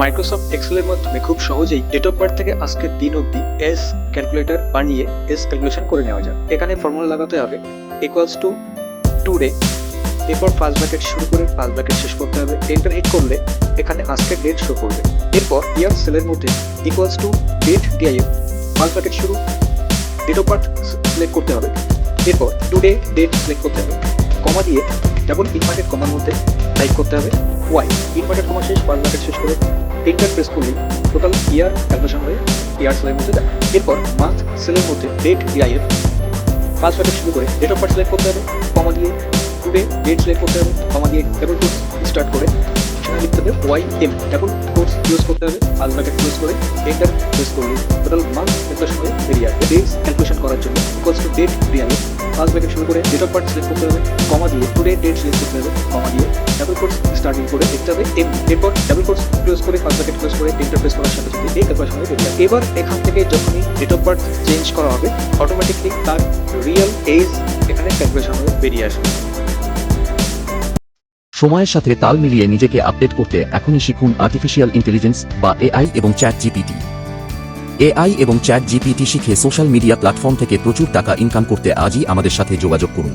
Microsoft এক্সেলের মাধ্যমে খুব সহজেই ডেট অফ বার্থ থেকে আজকের দিন অবধি এস ক্যালকুলেটর বানিয়ে এস ক্যালকুলেশন করে নেওয়া যায়। এখানে ফর্মুলা লাগাতে হবে ইকুয়ালস টু টু ডে এরপর ফার্স্ট ব্র্যাকেট শুরু করে ফার্স্ট ব্র্যাকেট শেষ করতে হবে। এন্টার হিট করলে এখানে আজকের ডেট শো করবে। এরপর ইয়ার সেলের মধ্যে equals to date D I F first bracket শুরু ডেট অফ বার্থ সিলেক্ট করতে হবে। এরপর টু ডে ডেট সিলেক্ট করতে হবে। কমা দিয়ে ডাবল ইনভার্টেড কমার মধ্যে টাইপ করতে হবে ওয়াই ইনভার্টেড কমা শেষ ফার্স্ট ব্র্যাকেট শেষ করে এন্টার প্রেস করলে টোটাল ইয়ার ক্যালকুলেশন হয়ে ইয়ার সেলের মধ্যে দেয় এরপর মান্থ সেলের মধ্যে ডেট ডিআইএফ ফার্স্ট ব্র্যাকেট শুরু করে ডেট অফ বার্থ সিলেক্ট করতে হবে কমা দিয়ে টুডে ডেট সিলেক্ট করতে হবে কমা দিয়ে ডাবল কোর্স স্টার্ট করে সেখানে লিখতে হবে Y M double quotes use করতে হবে ফার্স্ট ব্র্যাকেট ক্লোজ করে এন্টার প্রেস করলে টোটাল মান্থ ক্যালকুলেশন হয়ে বেরিয়ে আসবে। করার জন্য equals to date D I F first bracket শুরু করে ডেট অফ বার্থ সিলেক্ট করতে হবে কমা দিয়ে টুডে ডেট সিলেক্ট করতে হবে কমা দিয়ে ডাবল কোর্স স্টার্টিং করে লিখতে হবে, এম, এরপর ডাবল কোর্স ক্লোজ করে ফার্স্ট ব্র্যাকেট ক্লোজ করে এন্টার প্রেস করার সাথে সাথে এই হয়ে বেরিয়ে এবার এখান থেকে যখনই ডেট অফ বার্থ চেঞ্জ করা হবে অটোমেটিকলি তার রিয়েল এজ এখানে ক্যালকুলেশন হয়ে বেরিয়ে আসবে। সময়ের সাথে তাল মিলিয়ে নিজেকে আপডেট করতে এখনই শিখুন আর্টিফিশিয়াল ইন্টেলিজেন্স বা এআই এবং chat G P T A I এবং চ্যাট জিপিটি শিখে সোশ্যাল মিডিয়া প্ল্যাটফর্ম থেকে প্রচুর টাকা ইনকাম করতে আজই আমাদের সাথে যোগাযোগ করুন।